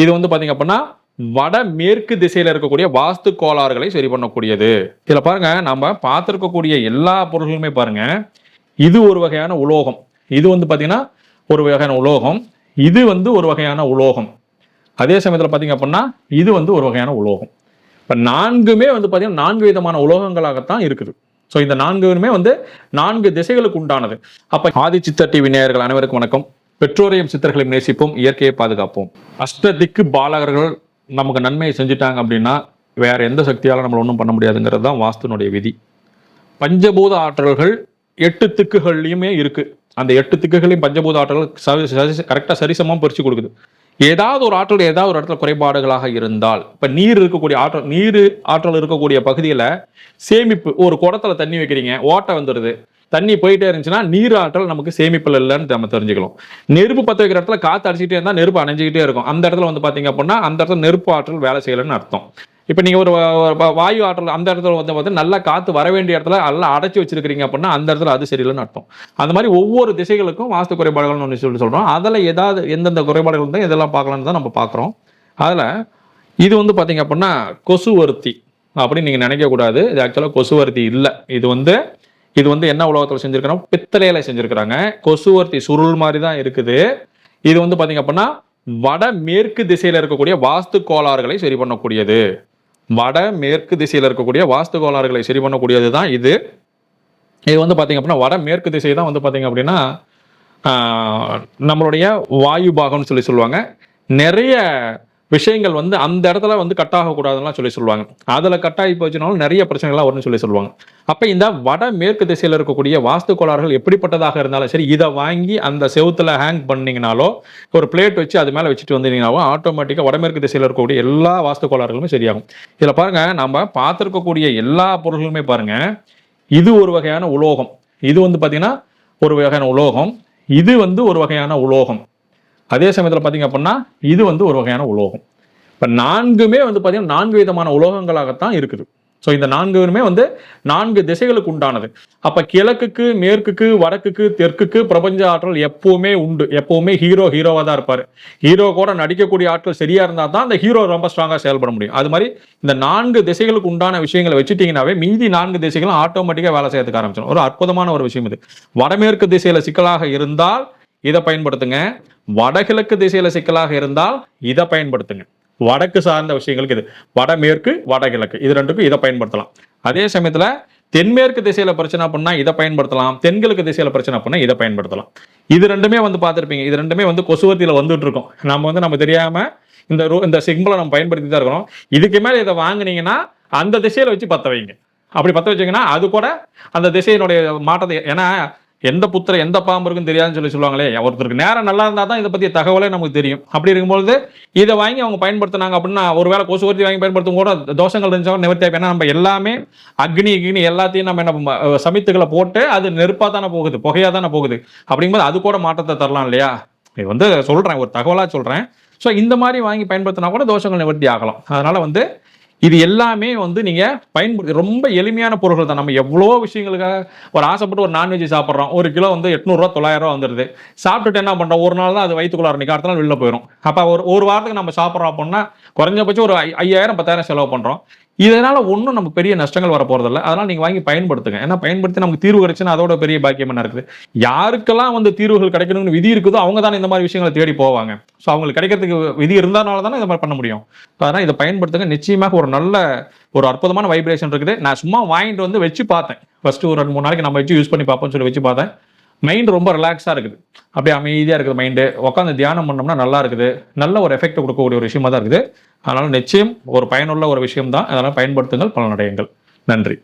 இது வந்து பாத்தீங்க அப்படின்னா வட மேற்கு திசையில இருக்கக்கூடிய வாஸ்து கோளாறுகளை சரி பண்ணக்கூடியது. இதுல பாருங்க நம்ம பார்த்துருக்கக்கூடிய எல்லா பொருள்களுமே பாருங்க இது ஒரு வகையான உலோகம். இது வந்து பாத்தீங்கன்னா ஒரு வகையான உலோகம். இது வந்து ஒரு வகையான உலோகம். அதே சமயத்துல பாத்தீங்க அப்படின்னா இது வந்து ஒரு வகையான உலோகம். இப்ப நான்குமே வந்து பாத்தீங்கன்னா நான்கு விதமான உலோகங்களாகத்தான் இருக்குது. ஸோ இந்த நான்குமே வந்து நான்கு திசைகளுக்கு உண்டானது. அப்ப ஆதி சித்தர் டிவி நேயர்கள் அனைவருக்கும் வணக்கம். பெற்றோரையும் சித்தர்களையும் நேசிப்போம் இயற்கையை பாதுகாப்போம். அஷ்ட திக்கு பாலகர்கள் நமக்கு நன்மையை செஞ்சுட்டாங்க அப்படின்னா வேற எந்த சக்தியால் நம்மளை ஒன்றும் பண்ண முடியாதுங்கிறது தான் வாஸ்துனுடைய விதி. பஞ்சபூத ஆற்றல்கள் எட்டு திக்குகள்லையுமே இருக்கு. அந்த எட்டு திக்குகளையும் பஞ்சபூத ஆற்றல்கள் கரெக்டாக சரிசமமாக பிரித்து கொடுக்குது. ஏதாவது ஒரு ஆற்றல் ஏதாவது ஒரு இடத்துல குறைபாடுகளாக இருந்தால் இப்போ நீர் இருக்கக்கூடிய ஆற்றல் நீர் ஆற்றல் இருக்கக்கூடிய பகுதியில் சேமிப்பு ஒரு குடத்தில் தண்ணி வைக்கிறீங்க ஓட்டை வந்துடுது தண்ணி போயிட்டே இருந்துச்சுன்னா நீர் ஆற்றல் நமக்கு சேமிப்பில் இல்லைன்னு நம்ம தெரிஞ்சுக்கலாம் நெருப்பு பற்ற வைக்கிற இடத்துல காற்று அடிச்சுட்டே இருந்தால் நெருப்பு அணைஞ்சிக்கிட்டே இருக்கும். அந்த இடத்துல வந்து பார்த்தீங்க அப்படின்னா அந்த இடத்துல நெருப்பு ஆற்றல் வேலை செய்யலைன்னு அர்த்தம். இப்போ நீங்கள் ஒரு வாயு ஆற்றல் அந்த இடத்துல வந்து பார்த்தீங்கன்னா நல்லா காற்று வர வேண்டிய இடத்துல நல்லா அடைச்சி வச்சிருக்கிறீங்க அப்படின்னா அந்த இடத்துல அது சரியில்லைன்னு அர்த்தம். அந்த மாதிரி ஒவ்வொரு திசைகளுக்கும் வாஸ்து குறைபாடுகள்னு ஒன்று சொல்லி சொல்கிறோம் அதில் ஏதாவது எந்தெந்த குறைபாடுகள் தான் இதெல்லாம் பார்க்கலான்னு தான் நம்ம பார்க்குறோம் அதில் இது வந்து பார்த்தீங்க அப்படின்னா கொசுவர்த்தி அப்படின்னு நீங்கள் நினைக்கக்கூடாது. இது ஆக்சுவலாக கொசுவர்த்தி இல்லை. இது வந்து இது வந்து என்ன உலகத்தில் செஞ்சுருக்கிறோம் பித்தளையில செஞ்சுருக்கிறாங்க. கொசுவர்த்தி சுருள் மாதிரி தான் இருக்குது. இது வந்து பார்த்தீங்க அப்படின்னா வட மேற்கு திசையில் இருக்கக்கூடிய வாஸ்து கோளாறுகளை சரி பண்ணக்கூடியது. வட மேற்கு திசையில் இருக்கக்கூடிய வாஸ்து கோளாறுகளை சரி பண்ணக்கூடியது தான் இது. இது வந்து பார்த்தீங்க அப்படின்னா வட மேற்கு திசை தான் வந்து பார்த்தீங்க அப்படின்னா நம்மளுடைய வாயு பாகம்னு சொல்லி சொல்லுவாங்க. நிறைய விஷயங்கள் வந்து அந்த இடத்துல வந்து கட் ஆகக்கூடாதுலாம் சொல்லி சொல்லுவாங்க. அதில் கட் ஆகி போச்சுனாலும் நிறைய பிரச்சனைகள்லாம் வரும்னு சொல்லி சொல்லுவாங்க. அப்போ இந்த வட மேற்கு திசையில் இருக்கக்கூடிய வாஸ்து கோளாறுகள் எப்படிப்பட்டதாக இருந்தாலும் சரி இதை வாங்கி அந்த செவுத்துல ஹேங் பண்ணீங்கனாலோ ஒரு பிளேட் வச்சு அது மேலே வச்சுட்டு வந்தீங்கனாலும் ஆட்டோமேட்டிக்காக வடமேற்கு திசையில் இருக்கக்கூடிய எல்லா வாஸ்து கோளாறுகளுமே சரியாகும். இதில் பாருங்க நம்ம பார்த்துருக்கக்கூடிய எல்லா பொருள்களுமே பாருங்கள் இது ஒரு வகையான உலோகம். இது வந்து பார்த்திங்கன்னா ஒரு வகையான உலோகம். இது வந்து ஒரு வகையான உலோகம். அதே சமயத்தில் பார்த்தீங்க அப்படின்னா இது வந்து ஒரு வகையான உலோகம். இப்போ நான்குமே வந்து பார்த்தீங்கன்னா நான்கு விதமான உலோகங்களாகத்தான் இருக்குது. ஸோ இந்த நான்குமே வந்து நான்கு திசைகளுக்கு உண்டானது. அப்போ கிழக்குக்கு மேற்குக்கு வடக்குக்கு தெற்குக்கு பிரபஞ்ச ஆற்றல் எப்பவுமே உண்டு. எப்பவுமே ஹீரோ ஹீரோவாக தான் இருப்பார். ஹீரோ கூட நடிக்கக்கூடிய ஆட்கள் சரியா இருந்தால் தான் அந்த ஹீரோ ரொம்ப ஸ்ட்ராங்காக செயல்பட முடியும். அது மாதிரி இந்த நான்கு திசைகளுக்கு உண்டான விஷயங்களை வச்சுட்டீங்கன்னாவே மீதி நான்கு திசைகளும் ஆட்டோமேட்டிக்காக வேலை செய்யறதுக்கு ஆரம்பிச்சிடும். ஒரு அற்புதமான ஒரு விஷயம் இது. வடமேற்கு திசையில் சிக்கலாக இருந்தால் இதை பயன்படுத்துங்க. வடகிழக்கு திசையில சிக்கலாக இருந்தால் இதை பயன்படுத்துங்க. வடக்கு சார்ந்த விஷயங்களுக்கு இது. வடமேற்கு வடகிழக்கு. இது ரெண்டுக்கும் இதை பயன்படுத்தலாம். அதே சமயத்துல தென்மேற்கு திசையில பிரச்சனை பண்ணா இதை பயன்படுத்தலாம். தென்கிழக்கு திசையில பிரச்சனை பண்ணா இதை பயன்படுத்தலாம். இது ரெண்டுமே வந்து பார்த்துருப்பீங்க. இது ரெண்டுமே வந்து கொசுவத்தியில வந்துட்டு இருக்கோம் நம்ம வந்து நம்ம தெரியாம இந்த ரூ இந்த சிம்பிளை நம்ம பயன்படுத்தி தான் இருக்கிறோம் இதுக்கு மேல இதை வாங்குனீங்கன்னா அந்த திசையில வச்சு பத்த வைங்க. அப்படி பத்த வச்சீங்கன்னா அது கூட அந்த திசையினுடைய மாற்றத்தை ஏன்னா எந்த புத்திர எந்த பாம்பு இருக்குன்னு தெரியாதுன்னு சொல்லி சொல்லுவாங்களே ஒருத்தருக்கு நேரம் நல்லா இருந்தால் தான் இதை பற்றிய தகவலே நமக்கு தெரியும். அப்படி இருக்கும்போது இதை வாங்கி அவங்க பயன்படுத்தினாங்க அப்படின்னா ஒருவேளை கொசுவர்த்தி வாங்கி பயன்படுத்தும் கூட தோஷங்கள் இருந்துச்சா நிவர்த்தி ஏன்னா நம்ம எல்லாமே அக்னி அக்னி எல்லாத்தையும் நம்ம என்ன சமித்துக்களை சமித்துகளை போட்டு அது நெருப்பாக தானே போகுது புகையாக தானே போகுது. அப்படிங்கும்போது அது கூட மாற்றத்தை தரலாம் இல்லையா? இது வந்து சொல்கிறேன் ஒரு தகவலாக சொல்கிறேன் ஸோ இந்த மாதிரி வாங்கி பயன்படுத்தினா கூட தோஷங்கள் நிவர்த்தி ஆகலாம். அதனால் வந்து இது எல்லாமே வந்து நீங்கள் பயன்படுத்தி ரொம்ப எளிமையான பொருட்கள் தான். நம்ம எவ்வளோ விஷயங்களுக்காக ஒரு ஆசைப்பட்டு ஒரு நான்வெஜ் சாப்பிட்றோம். ஒரு கிலோ வந்து எட்நூறுரூவா தொள்ளாயிரம் ரூபா வந்துடுது சாப்பிட்டுட்டு என்ன பண்ணுறோம் ஒரு நாள் தான் அது வயிற்றுக்குள்ளார நிற்க அடுத்த நாள் வெளில போயிடும் அப்போ ஒரு ஒரு வாரத்துக்கு நம்ம சாப்பிட்றோம் அப்படின்னா குறைஞ்சபட்சம் ஒரு ஐ- ஐயாயிரம் பத்தாயிரம் செலவு பண்ணுறோம் இதனால் ஒன்றும் நமக்கு பெரிய நஷ்டங்கள் வர போகிறதில்ல அதனால் நீங்கள் வாங்கி பயன்படுத்துங்க. ஏன்னா பயன்படுத்தி நமக்கு தீர்வு கிடைச்சுன்னா அதோட பெரிய பாக்கியம் என்ன இருக்குது? யாருக்கெல்லாம் வந்து தீர்வுகள் கிடைக்கணும்னு விதி இருக்குதோ அவங்க தானே இந்த மாதிரி விஷயங்களை தேடி போவாங்க. ஸோ அவங்களுக்கு கிடைக்கிறதுக்கு விதி இருந்தனால தானே இந்த மாதிரி பண்ண முடியும். அதனால் இதை பயன்படுத்துங்க. நிச்சயமாக ஒரு நல்ல ஒரு அற்புதமான வைப்ரேஷன் இருக்குது. நான் சும்மா வாங்கிட்டு வந்து வச்சு பார்த்தேன். ஃபஸ்ட்டு ஒரு ரெண்டு மூணு நாளைக்கு நம்ம வச்சு யூஸ் பண்ணி பார்ப்போம்னு சொல்லி வச்சு பார்த்தேன். மைண்ட் ரொம்ப ரிலாக்ஸாக இருக்குது. அப்படியே அமைதியாக இருக்குது மைண்டு உட்காந்து தியானம் பண்ணோம்னா நல்லா இருக்குது. நல்ல ஒரு எஃபெக்ட் கொடுக்கக்கூடிய ஒரு விஷயமா தான் இருக்குது. அதனால நிச்சயம் ஒரு பயனுள்ள ஒரு விஷயம் தான் அதனால் பயன்படுத்துங்கள் பலனடையுங்கள். நன்றி.